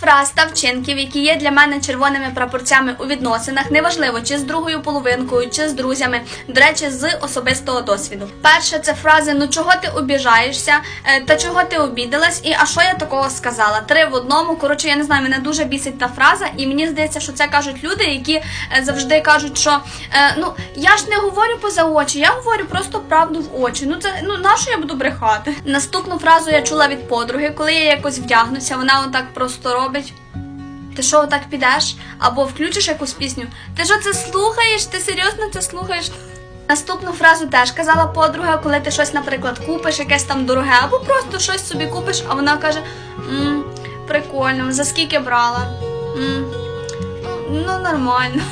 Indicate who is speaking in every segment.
Speaker 1: фраз та вчинків, які є для мене червоними прапорцями у відносинах, неважливо чи з другою половинкою, чи з друзями. До речі, з особистого досвіду. Перше, це фрази Ну чого ти обіжаєшся? Е, Та чого ти обідалась? І а що я такого сказала? Три в одному. Коротше, я не знаю, мене дуже бісить та фраза, і мені здається, що це кажуть люди, які е, завжди кажуть, що е, ну я ж не говорю поза очі, я говорю просто правду в очі. Ну це ну на що я буду брехати? Наступну фразу я чула від подруги, коли я якось вдягнуся, вона отак просто робить. Ти що отак підеш? Або включиш якусь пісню? Ти що це слухаєш? Ти серйозно це слухаєш? Наступну фразу теж казала подруга, коли ти щось, наприклад, купиш, якесь там дороге, або просто щось собі купиш, а вона каже: «М, прикольно, за скільки брала? «М, ну, нормально.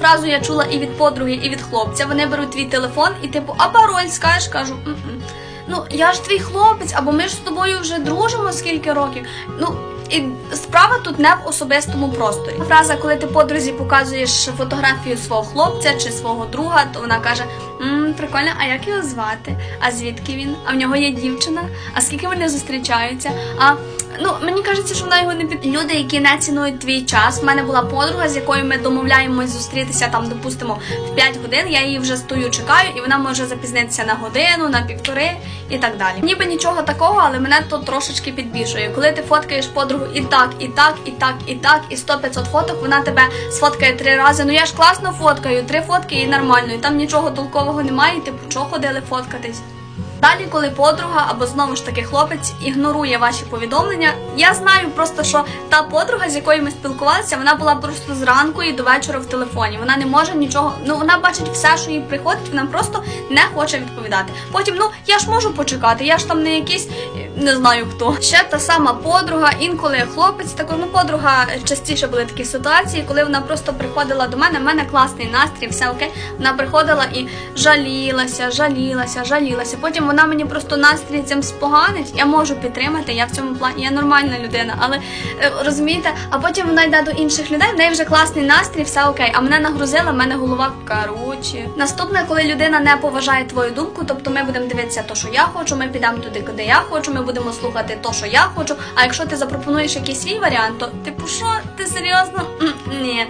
Speaker 1: Фразу я чула і від подруги, і від хлопця. Вони беруть твій телефон і типу, а пароль скажеш, кажу. «М-м». Ну, я ж твій хлопець, або ми ж з тобою вже дружимо скільки років. Ну, і справа тут не в особистому просторі. Фраза, коли ти подрузі показуєш фотографію свого хлопця чи свого друга, то вона каже: М, прикольно, а як його звати? А звідки він? А в нього є дівчина? А скільки вони зустрічаються? А ну мені кажеться, що вона його не під люди, які не цінують твій час. У мене була подруга, з якою ми домовляємось зустрітися там, допустимо, в 5 годин. Я її вже стою, чекаю, і вона може запізнитися на годину, на півтори і так далі. Ніби нічого такого, але мене то трошечки підбішує. Коли ти фоткаєш подругу і так, і так, і так, і так, і 100-500 фоток, вона тебе сфоткає три рази. Ну я ж класно фоткаю, три фотки і нормально, і там нічого толкового немає. і Типу, чого ходили фоткатись? Далі, коли подруга або знову ж таки хлопець ігнорує ваші повідомлення, я знаю просто, що та подруга, з якою ми спілкувалися, вона була просто зранку і до вечора в телефоні. Вона не може нічого. Ну вона бачить все, що їй приходить, вона просто не хоче відповідати. Потім, ну я ж можу почекати, я ж там не якийсь не знаю хто. Ще та сама подруга, інколи хлопець, також ну подруга частіше були такі ситуації, коли вона просто приходила до мене. в мене класний настрій, все окей. Вона приходила і жалілася, жалілася, жалілася. Потім вона мені просто настрій цим споганить. Я можу підтримати. Я в цьому плані я нормальна людина, але е, розумієте, а потім вона йде до інших людей. В неї вже класний настрій, все окей. А мене нагрузила, в мене голова короче. Наступне, коли людина не поважає твою думку, тобто ми будемо дивитися то, що я хочу, ми підемо туди, куди я хочу. Ми будемо слухати то, що я хочу. А якщо ти запропонуєш якийсь свій варіант, то типу, що ти серйозно? Ні.